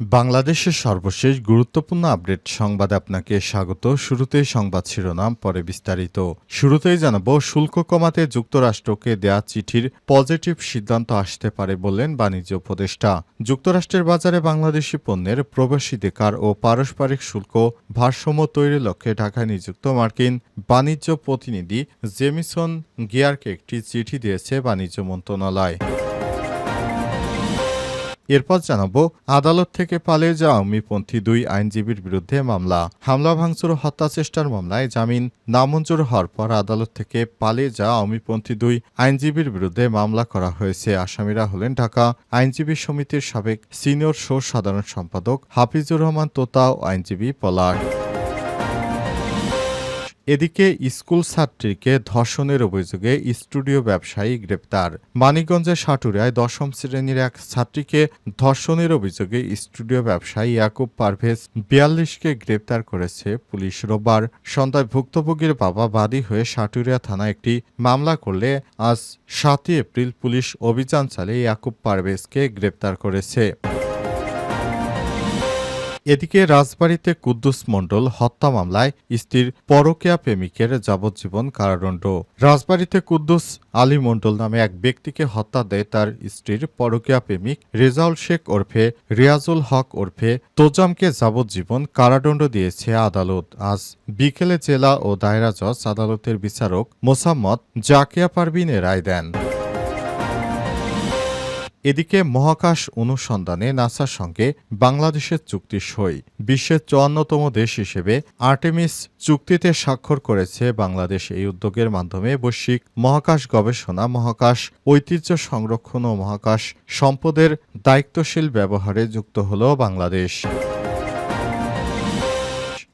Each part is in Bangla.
বাংলাদেশের সর্বশেষ গুরুত্বপূর্ণ আপডেট সংবাদে আপনাকে স্বাগত। শুরুতেই সংবাদ শিরোনাম, পরে বিস্তারিত। শুরুতেই জানাব, শুল্ক কমাতে যুক্তরাষ্ট্রকে দেয়া চিঠির পজিটিভ সিদ্ধান্ত আসতে পারে বললেন বাণিজ্য উপদেষ্টা। যুক্তরাষ্ট্রের বাজারে বাংলাদেশি পণ্যের প্রবেশাধিকার ও পারস্পরিক শুল্ক ভারসাম্য তৈরির লক্ষ্যে ঢাকায় নিযুক্ত মার্কিন বাণিজ্য প্রতিনিধি জেমিসন গিয়ারকে একটি চিঠি দিয়েছে বাণিজ্য মন্ত্রণালয়। এরপর জানাব, আদালত থেকে পালিয়ে যাওয়া আওয়ামীপন্থী দুই আইনজীবীর বিরুদ্ধে মামলা। হামলা, ভাঙচুর হত্যা চেষ্টার মামলায় জামিন নামঞ্জুর হওয়ার পর আদালত থেকে পালিয়ে যাওয়া আওয়ামীপন্থী দুই আইনজীবীর বিরুদ্ধে মামলা করা হয়েছে। আসামিরা হলেন ঢাকা আইনজীবী সমিতির সাবেক সিনিয়র শো সাধারণ সম্পাদক হাফিজুর রহমান তোতা ও আইনজীবী পলাশ। এদিকে স্কুল ছাত্রীকে ধর্ষণের অভিযোগে স্টুডিও ব্যবসায়ী গ্রেপ্তার। মানিকগঞ্জের সাটুরিয়ায় দশম শ্রেণির এক ছাত্রীকে ধর্ষণের অভিযোগে স্টুডিও ব্যবসায়ী ইয়াকুব পারভেজ বিয়াল্লিশকে গ্রেপ্তার করেছে পুলিশ রোববার। সন্ধ্যায় ভুক্তভোগীর বাবা বাদী হয়ে সাটুরিয়া থানায় একটি মামলা করলে আজ সাতই এপ্রিল পুলিশ অভিযান চালিয়ে ইয়াকুব পারভেজকে গ্রেপ্তার করেছে। এদিকে রাজবাড়ীতে কুদ্দুস মণ্ডল হত্যা মামলায় স্ত্রীর পরকীয়া প্রেমিকের যাবজ্জীবন কারাদণ্ড। রাজবাড়ীতে কুদ্দুস আলী মণ্ডল নামে এক ব্যক্তিকে হত্যা দেয় তার স্ত্রীর পরকীয়া প্রেমিক রেজাউল শেখ ওরফে রিয়াজুল হক ওরফে তোজামকে যাবজ্জীবন কারাদণ্ড দিয়েছে আদালত। আজ বিকেলে জেলা ও দায়রা জজ আদালতের বিচারক মোসাম্মদ জাকিয়া পারবিনে রায় দেন। এদিকে মহাকাশ অনুসন্ধানে নাসার সঙ্গে বাংলাদেশের চুক্তি সই। বিশ্বের চুয়ান্নতম দেশ হিসেবে আর্টেমিস চুক্তিতে স্বাক্ষর করেছে বাংলাদেশ এই উদ্যোগের মাধ্যমে বৈশ্বিক মহাকাশ গবেষণা, মহাকাশ ঐতিহ্য সংরক্ষণ ও মহাকাশ সম্পদের দায়িত্বশীল ব্যবহারে যুক্ত হল বাংলাদেশ।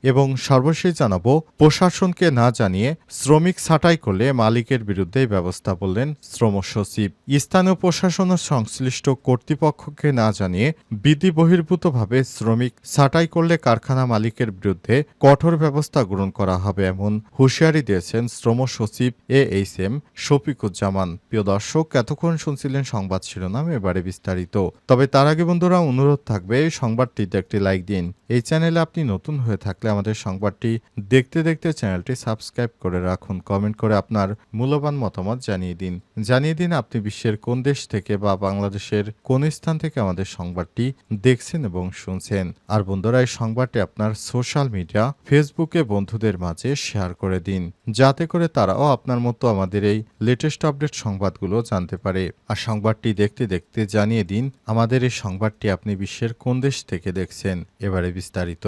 এবং সর্বশেষ জানাব, প্রশাসনকে না জানিয়ে শ্রমিক ছাঁটাই করলে মালিকের বিরুদ্ধে ব্যবস্থা বললেন শ্রম সচিব। স্থানীয় প্রশাসন সংশ্লিষ্ট কর্তৃপক্ষকে না জানিয়ে বিধি বহির্ভূতভাবে শ্রমিক ছাঁটাই করলে কারখানা মালিকের বিরুদ্ধে কঠোর ব্যবস্থা গ্রহণ করা হবে এমন হুঁশিয়ারি দিয়েছেন শ্রম সচিব এ এইচ এম শফিকুজ্জামান। প্রিয় দর্শক, এতক্ষণ শুনছিলেন সংবাদ শিরোনাম, এবারে বিস্তারিত। তবে তার আগে বন্ধুরা, অনুরোধ থাকবে, সংবাদটিতে একটি লাইক দিন। এই চ্যানেলে আপনি নতুন হয়ে থাকলে আমাদের সংবাদটি দেখতে দেখতে চ্যানেলটি সাবস্ক্রাইব করে রাখুন। কমেন্ট করে আপনার মূল্যবান মতামত জানিয়ে দিন। জানিয়ে দিন আপনি বিশ্বের কোন দেশ থেকে বা বাংলাদেশের কোন স্থান থেকে আমাদের সংবাদটি দেখছেন এবং শুনছেন। আর বন্ধুরা, এই সংবাদটি আপনার সোশ্যাল মিডিয়া, ফেসবুকে বন্ধুদের মাঝে শেয়ার করে দিন। যাতে করে তারাও আপনার মতো আমাদের এই লেটেস্ট আপডেট সংবাদগুলো জানতে পারে। আর সংবাদটি দেখতে দেখতে জানিয়ে দিন, আমাদের এই সংবাদটি আপনি বিশ্বের কোন দেশ থেকে দেখছেন। এবারে বিস্তারিত।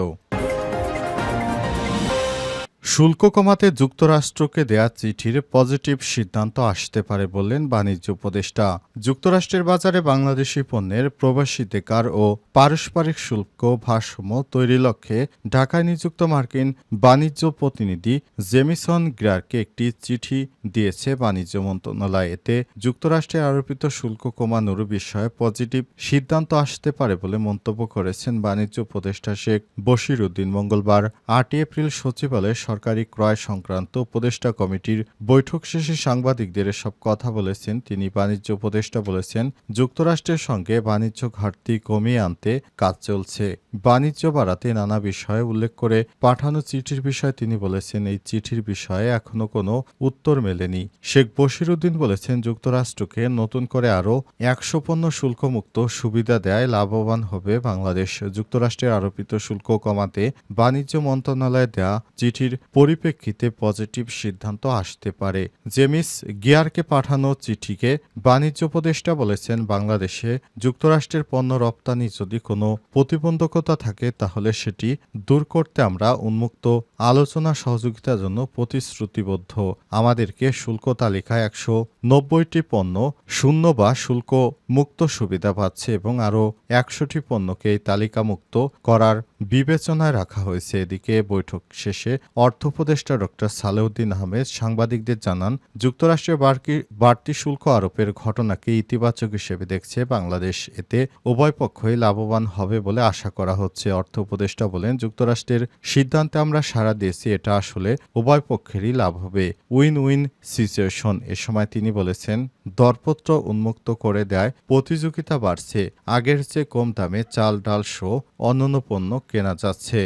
শুল্ক কমাতে যুক্তরাষ্ট্রকে দেয়া চিঠির পজিটিভ সিদ্ধান্ত আসতে পারে বললেন বাণিজ্য উপদেষ্টা। যুক্তরাষ্ট্রের বাজারে বাংলাদেশি পণ্যের প্রবাসীদেকার ও পারস্পরিক শুল্ক ভারসাম্য তৈরি লক্ষ্যে ঢাকায় নিযুক্ত মার্কিন বাণিজ্য প্রতিনিধি জেমিসন গ্রারকে একটি চিঠি দিয়েছে বাণিজ্য মন্ত্রণালয়। এতে যুক্তরাষ্ট্রে আরোপিত শুল্ক কমানোর বিষয়ে পজিটিভ সিদ্ধান্ত আসতে পারে বলে মন্তব্য করেছেন বাণিজ্য উপদেষ্টা শেখ বশির উদ্দিন। মঙ্গলবার আটই এপ্রিল সচিবালয়ে সরকারি ক্রয় সংক্রান্ত উপদেষ্টা কমিটির বৈঠক শেষে সাংবাদিকদের এসব কথা বলেছেন। তিনি বাণিজ্য উপদেষ্টা বলেছেন, যুক্তরাষ্ট্রের সঙ্গে বাণিজ্য ঘাটতি কমিয়ে আনতে কাজ চলছে। বাণিজ্য বাড়াতে নানা বিষয়ে উল্লেখ করে পাঠানো চিঠির বিষয়ে তিনি বলেছেন, এই চিঠির বিষয়ে এখনও কোনো উত্তর মেলেনি। শেখ বশির উদ্দিন বলেছেন, যুক্তরাষ্ট্রকে নতুন করে আরও একশো পণ্য শুল্কমুক্ত সুবিধা দেয় লাভবান হবে বাংলাদেশ। যুক্তরাষ্ট্রের আরোপিত শুল্ক কমাতে বাণিজ্য মন্ত্রণালয়ে দেয়া চিঠির পরিপ্রেক্ষিতে পজিটিভ সিদ্ধান্ত আসতে পারে। জেমিস গিয়ারকে পাঠানো চিঠিকে বাণিজ্য উপদেষ্টা বলেছেন, বাংলাদেশে যুক্তরাষ্ট্রের পণ্য রপ্তানি যদি কোনো প্রতিবন্ধকতা থাকে, তাহলে সেটি দূর করতে আমরা উন্মুক্ত আলোচনা সহযোগিতার জন্য প্রতিশ্রুতিবদ্ধ। আমাদেরকে শুল্ক তালিকায় একশো নব্বইটি পণ্য, শূন্য বা শুল্ক মুক্ত সুবিধা পাচ্ছে এবং আরও একশোটি পণ্যকে এই তালিকামুক্ত করার বিবেচনায় রাখা হয়েছে। এদিকে বৈঠক শেষে অর্থ উপদেষ্টা ডক্টর সালেউদ্দিন আহমেদ সাংবাদিকদের জানান যুক্তরাষ্ট্রের বাড়কি- বাড়তি শুল্ক আরোপের ঘটনাকে ইতিবাচক হিসেবে দেখছে বাংলাদেশ। এতে উভয় পক্ষই লাভবান হবে বলে আশা করা হচ্ছে। অর্থ উপদেষ্টা বলেন, যুক্তরাষ্ট্রের সিদ্ধান্তে আমরা সাড়া দিয়েছি এটা আসলে উভয় পক্ষেরই লাভ হবে। উইন উইন সিচুয়েশন, এ সময় তিনি বলেছেন, দরপত্র উন্মুক্ত করে দেয়, প্রতিযোগিতা বাড়ছে, আগের চেয়ে কম দামে চাল ডাল সহ অন্যান্য পণ্য কেনা যাচ্ছে।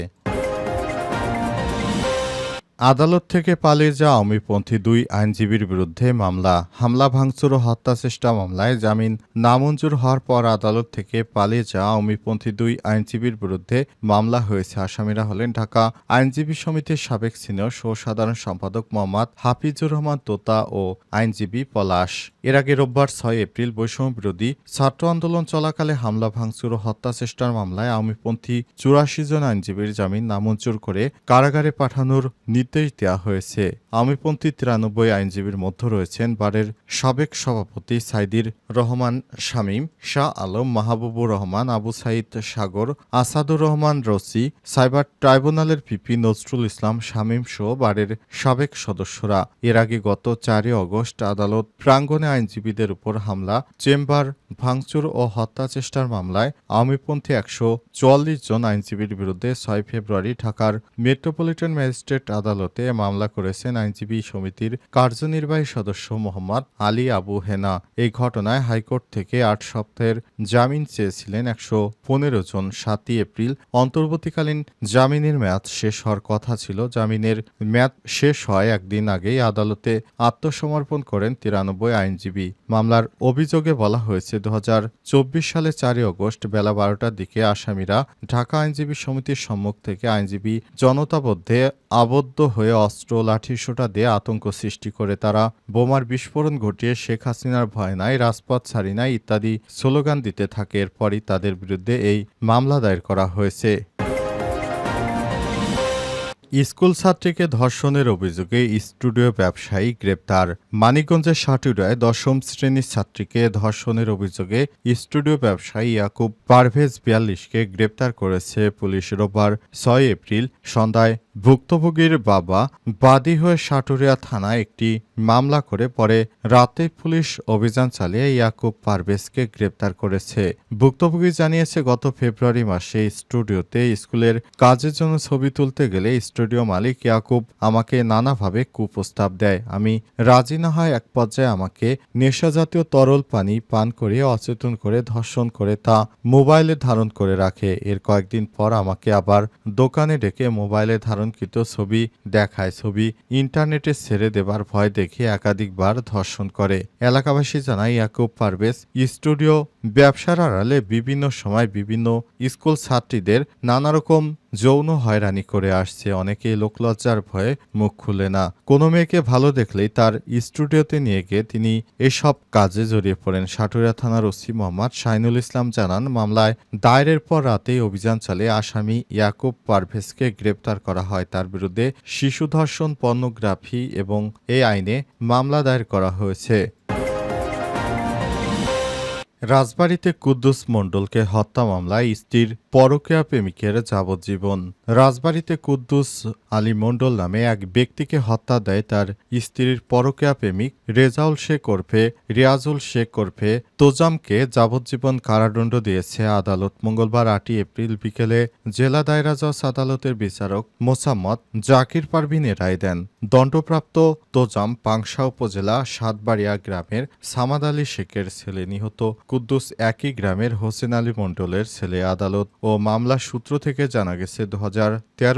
আদালত থেকে পালিয়ে যাওয়া আওয়ামীপন্থী দুই আইনজীবীর বিরুদ্ধে মামলা, হামলা, ভাঙচুর ও হত্যাচেষ্টা মামলায় জামিন নামঞ্জুর হওয়ার পর আদালত থেকে পালিয়ে যাওয়া আওয়ামীপন্থী দুই আইনজীবীর বিরুদ্ধে মামলা হয়েছে আসামিরা হলেন ঢাকা আইনজীবী সমিতির সাবেক সিনিয়র সহ সাধারণ সম্পাদক মোহাম্মদ হাফিজুর রহমান তোতা ও আইনজীবী পলাশ। এর আগে রোববার ছয় এপ্রিল বৈষম্য বিরোধী ছাত্র আন্দোলন চলাকালে হামলা ভাঙচুর ও হত্যাচেষ্টার মামলায় আওয়ামীপন্থী চুরাশি জন আইনজীবীর জামিন নামঞ্জুর করে কারাগারে পাঠানোর নির্দেশ দেওয়া হয়েছে। আওয়ামীপন্থী তিরানব্বই আইনজীবীর মধ্যে রয়েছেন বারের সাবেক সভাপতি সাইদির রহমান শামীম, শাহ আলম, মাহবুবুর রহমান, আবু সাইদ সাগর, আসাদুর রহমান রসি সাইবার ট্রাইব্যুনালের পিপি নজরুল ইসলাম শামীম সহ বারের সাবেক সদস্যরা। এর আগে গত চারই অগস্ট আদালত প্রাঙ্গণে আইনজীবীদের উপর হামলা, চেম্বার ভাঙচুর ও হত্যা চেষ্টার মামলায় আওয়ামীপন্থী একশো চুয়াল্লিশ জন আইনজীবীর বিরুদ্ধে ছয় ফেব্রুয়ারি ঢাকার মেট্রোপলিটন ম্যাজিস্ট্রেট আদালতে মামলা করেছেন আইনজীবী সমিতির কার্যনির্বাহী সদস্য মোহাম্মদ আলী আবু হেনা। এই ঘটনায় হাইকোর্ট থেকে আট সপ্তাহের জামিন চেয়েছিলেন একশো পনেরো জন। সাতই এপ্রিল অন্তর্বর্তীকালীন জামিনের মেয়াদ শেষ হওয়ার কথা ছিল। জামিনের মেয়াদ শেষ হয় একদিন আগেই আদালতে আত্মসমর্পণ করেন তিরানব্বই আইনজীবী। মামলার অভিযোগে বলা হয়েছে দু হাজার চব্বিশ সালে চারই অগস্ট বেলা বারোটার দিকে আসামিরা ঢাকা আইনজীবী সমিতির সম্মুখ থেকে আইনজীবী জনতাবদ্ধে আবদ্ধ হয়ে অস্ত্র, লাঠিসোঁটা দিয়ে আতঙ্ক সৃষ্টি করে তারা বোমার বিস্ফোরণ ঘটিয়ে শেখ হাসিনার ভয় নাই, রাজপথ ছাড়ি নাই ইত্যাদি স্লোগান দিতে থাকে। এরপরই তাদের বিরুদ্ধে এই মামলা দায়ের করা হয়েছে। স্কুল ছাত্রীকে ধর্ষণের অভিযোগে স্টুডিও ব্যবসায়ী গ্রেপ্তার। মানিকগঞ্জের সাটুরায় দশম শ্রেণির ছাত্রীকে ধর্ষণের অভিযোগে স্টুডিও ব্যবসায়ী ইয়াকুব পারভেজ বিয়াল্লিশকে গ্রেপ্তার করেছে পুলিশ রোববার ছয় এপ্রিল সন্ধ্যায় ভুক্তভোগীর বাবা বাদী হয়ে সাটুরিয়া থানায় একটি মামলা করে পরে রাতে পুলিশ অভিযান চালিয়ে ইয়াকুব পারভেজকে গ্রেপ্তার করেছে। ভুক্তভোগী জানিয়েছে, গত ফেব্রুয়ারি মাসে স্টুডিওতে স্কুলের কাজের জন্য ছবি তুলতে গেলে স্টুডিও মালিক ইয়াকুব আমাকে নানাভাবে কুপ্রস্তাব দেয়। আমি রাজি না হয় এক পর্যায়ে আমাকে নেশাজাতীয় তরল পানি পান করিয়ে অচেতন করে, ধর্ষণ করে তা মোবাইলে ধারণ করে রাখে। এর কয়েকদিন পর আমাকে আবার দোকানে ডেকে মোবাইলে ধারণকৃত ছবি দেখায়। ছবি ইন্টারনেটে ছেড়ে দেবার ভয় দেখে একাধিকবার ধর্ষণ করে। এলাকাবাসী জানায়, ইয়াকুব পারভেজ স্টুডিও ব্যবসার আড়ালে বিভিন্ন সময় বিভিন্ন স্কুল ছাত্রীদের নানা রকম যৌন হয়রানি করে আসছে। অনেকেই লোকলজ্জার ভয়ে মুখ খুলে না। কোনো মেয়েকে ভালো দেখলেই তার স্টুডিওতে নিয়ে গিয়ে তিনি এসব কাজে জড়িয়ে পড়েন। সাটুরিয়া থানার ওসি মোহাম্মদ শাইনুল ইসলাম জানান, মামলায় দায়েরের পর রাতেই অভিযান চালিয়ে আসামি ইয়াকুব পারভেজকে গ্রেপ্তার করা হয়। তার বিরুদ্ধে শিশু ধর্ষণ, পর্নোগ্রাফি এবং এই আইনে মামলা দায়ের করা হয়েছে। রাজবাড়িতে কুদ্দুস মণ্ডলকে হত্যা মামলায় স্ত্রীর পরকীয়া প্রেমিকের যাবজ্জীবন। রাজবাড়িতে কুদ্দুস আলী মণ্ডল নামে এক ব্যক্তিকে হত্যা দেয় তার স্ত্রীর পরকীয়া প্রেমিক রেজাউল শেখ ওরফে রিয়াজুল শেখ ওরফে তোজামকে যাবজ্জীবন কারাদণ্ড দিয়েছে আদালত। মঙ্গলবার আটই এপ্রিল বিকেলে জেলা দায়রা জজ আদালতের বিচারক মোসাম্মদ জাকির পারভিন রায় দেন। দণ্ডপ্রাপ্ত তোজাম পাংশা উপজেলা সাতবাড়িয়া গ্রামের সামাদ আলী শেখের ছেলে নিহত। কুদ্দুস একই গ্রামের হোসেন আলী মণ্ডলের ছেলে আদালত ও মামলার সূত্র থেকে জানা গেছে দু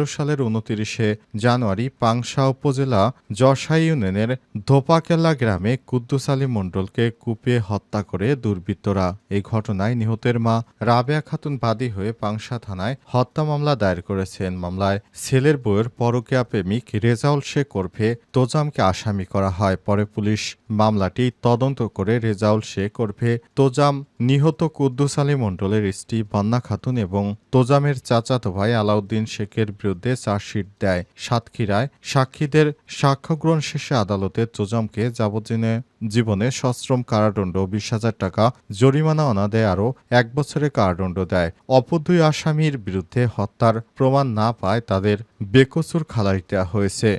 সালের উনতিরিশে জানুয়ারি পাংশা উপজেলা জশাই ইউনিয়নের ধোপাকেল্লা গ্রামে কুদ্দুস আলী মণ্ডলকে কুপিয়ে হত্যা করে দুর্বৃত্তরা। এই ঘটনায় নিহতের মা রাবেয়া খাতুন বাদী হয়ে পাংশা থানায় হত্যা মামলা দায়ের করেছেন। মামলায় ছেলের বউয়ের পরকীয়া প্রেমিক রেজাউল শেখ ওরফে তোজামকে আসামি করা হয়। পরে পুলিশ মামলাটি তদন্ত করে রেজাউল শেখ ওরফে তোজাম তোজাম নিহত কুদ্দুস আলী মণ্ডলের স্ত্রী বান্না খাতুন এবং তোজামের চাচাতো ভাই আলাউদ্দিন শেখের বিরুদ্ধে চার্জশিট দেয়। সাতক্ষীরায় সাক্ষীদের সাক্ষ্যগ্রহণ শেষে আদালতে তোজামকে যাবজ্জীবনে জীবনে সশ্রম কারাদণ্ড বিশ হাজার টাকা জরিমানা অনাদায় আরও এক বছরের কারাদণ্ড দেয়। অপর দুই আসামির বিরুদ্ধে হত্যার প্রমাণ না পায় তাদের বেকসুর খালারি দেওয়া হয়েছে।